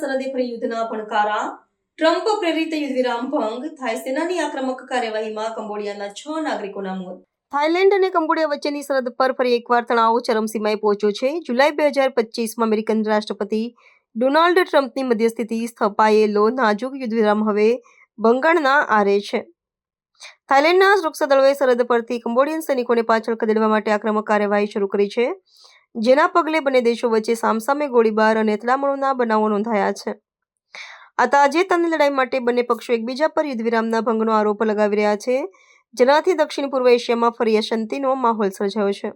સરહદે ફરી યુદ્ધના ભણકારા ટ્રમ્પ પ્રેરિત યુદ્ધ વિરામ ભંગ થાઈ સેનાની આક્રમક કાર્યવાહીમાં કંબોડિયાના છ નાગરિકોના મોત. થાઈલેન્ડ અને કંબોડિયા વચ્ચેની સરહદ પર ફરી એકવાર તણાવ ચરમસીમાએ પહોંચ્યો છે. જુલાઈ બે હજાર પચીસમાં અમેરિકન રાષ્ટ્રપતિ ડોનાલ્ડ ટ્રમ્પની મધ્યસ્થિતિ સ્થપાયેલો નાજુક યુદ્ધ વિરામ હવે ભંગાણના આરે છે. થાઈલેન્ડના સુરક્ષા દળોએ સરહદ પરથી કંબોડિયન સૈનિકોને પાછળ ખદેડવા માટે આક્રમક કાર્યવાહી શરૂ કરી છે. જેના પગલે બંને દેશો વચ્ચે સામસામે ગોળીબાર અને અથડામણોના બનાવો નોંધાયા છે. આ તાજેતરની લડાઈ માટે બંને પક્ષો એકબીજા પર યુદ્ધવિરામના ભંગનો આરોપ લગાવી રહ્યા છે, જેનાથી દક્ષિણ પૂર્વ એશિયામાં ફરી અશાંતિનો માહોલ સર્જાયો છે.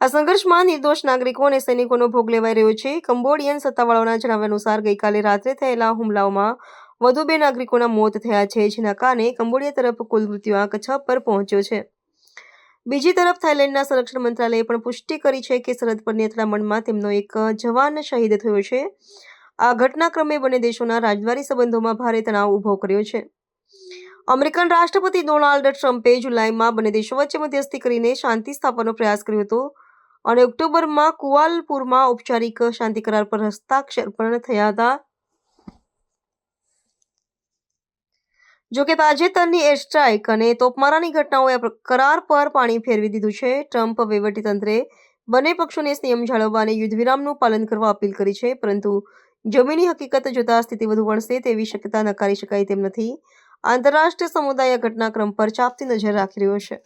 આ સંઘર્ષમાં નિર્દોષ નાગરિકો અને સૈનિકોનો ભોગ લેવાઈ રહ્યો છે. કંબોડિયન સત્તાવાળાઓના જણાવ્યા અનુસાર ગઈકાલે રાત્રે થયેલા હુમલાઓમાં વધુ બે નાગરિકોના મોત થયા છે, જેના કારણે કંબોડિયા તરફ કુલ મૃત્યુઆંક છ પર પહોંચ્યો છે. બીજી તરફ થાઇલેન્ડના સંરક્ષણ મંત્રાલયે પણ પુષ્ટિ કરી છે કે સરહદ પરની અથડામણમાં તેમનો એક જવાન શહીદ થયો છે. આ ઘટનાક્રમે બંને દેશોના રાજદ્વારી સંબંધોમાં ભારે તણાવ ઊભો કર્યો છે. અમેરિકન રાષ્ટ્રપતિ ડોનાલ્ડ ટ્રમ્પે જુલાઈમાં બંને દેશો વચ્ચે મધ્યસ્થી કરીને શાંતિ સ્થાપવાનો પ્રયાસ કર્યો હતો અને ઓક્ટોબરમાં કુઆલપુરમાં ઔપચારિક શાંતિ કરાર પર હસ્તાક્ષર પણ થયા હતા. જોકે તાજેતરની એર સ્ટ્રાઇક અને તોપમારાની ઘટનાઓએ કરાર પર પાણી ફેરવી દીધું છે. ટ્રમ્પ વહીવટીતંત્રે બંને પક્ષોને સંયમ જાળવવા અને યુદ્ધ વિરામનું પાલન કરવા અપીલ કરી છે, પરંતુ જમીની હકીકત જોતા સ્થિતિ વધુ વણશે તેવી શક્યતા નકારી શકાય તેમ નથી. આંતરરાષ્ટ્રીય સમુદાય ઘટનાક્રમ પર ચાપતી નજર રાખી રહ્યો છે.